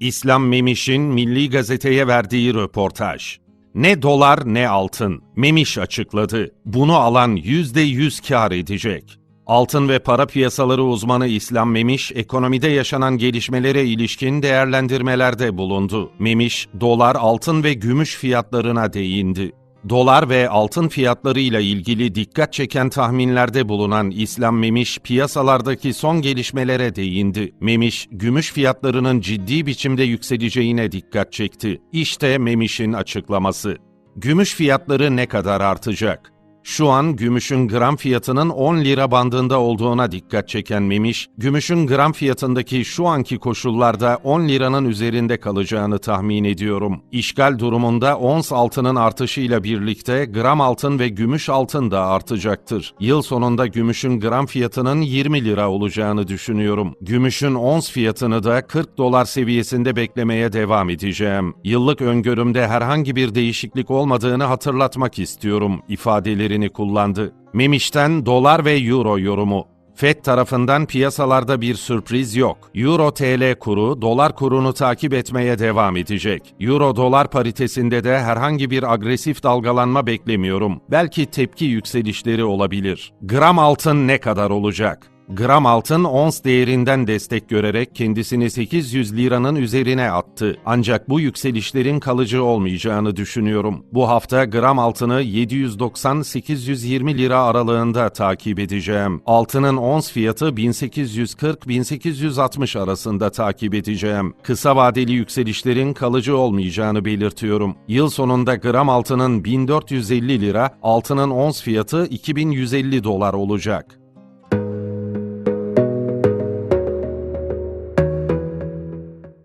İslam Memiş'in Milli Gazete'ye verdiği röportaj. Ne dolar ne altın. Memiş açıkladı. Bunu alan %100 kar edecek. Altın ve para piyasaları uzmanı İslam Memiş, ekonomide yaşanan gelişmelere ilişkin değerlendirmelerde bulundu. Memiş, dolar, altın ve gümüş fiyatlarına değindi. Dolar ve altın fiyatlarıyla ilgili dikkat çeken tahminlerde bulunan İslam Memiş piyasalardaki son gelişmelere değindi. Memiş, gümüş fiyatlarının ciddi biçimde yükseleceğine dikkat çekti. İşte Memiş'in açıklaması. Gümüş fiyatları ne kadar artacak? Şu an gümüşün gram fiyatının 10 lira bandında olduğuna dikkat çeken Memiş, gümüşün gram fiyatındaki şu anki koşullarda 10 liranın üzerinde kalacağını tahmin ediyorum. İşgal durumunda ons altının artışıyla birlikte gram altın ve gümüş altın da artacaktır. Yıl sonunda gümüşün gram fiyatının 20 lira olacağını düşünüyorum. Gümüşün ons fiyatını da 40 dolar seviyesinde beklemeye devam edeceğim. Yıllık öngörümde herhangi bir değişiklik olmadığını hatırlatmak istiyorum ifadelerini kullandı. Memiş'ten dolar ve euro yorumu. FED tarafından piyasalarda bir sürpriz yok. Euro TL kuru dolar kurunu takip etmeye devam edecek. Euro dolar paritesinde de herhangi bir agresif dalgalanma beklemiyorum. Belki tepki yükselişleri olabilir. Gram altın ne kadar olacak? Gram altın ons değerinden destek görerek kendisini 800 liranın üzerine attı. Ancak bu yükselişlerin kalıcı olmayacağını düşünüyorum. Bu hafta gram altını 790-820 lira aralığında takip edeceğim. Altının ons fiyatı 1840-1860 arasında takip edeceğim. Kısa vadeli yükselişlerin kalıcı olmayacağını belirtiyorum. Yıl sonunda gram altının 1450 lira, altının ons fiyatı 2150 dolar olacak.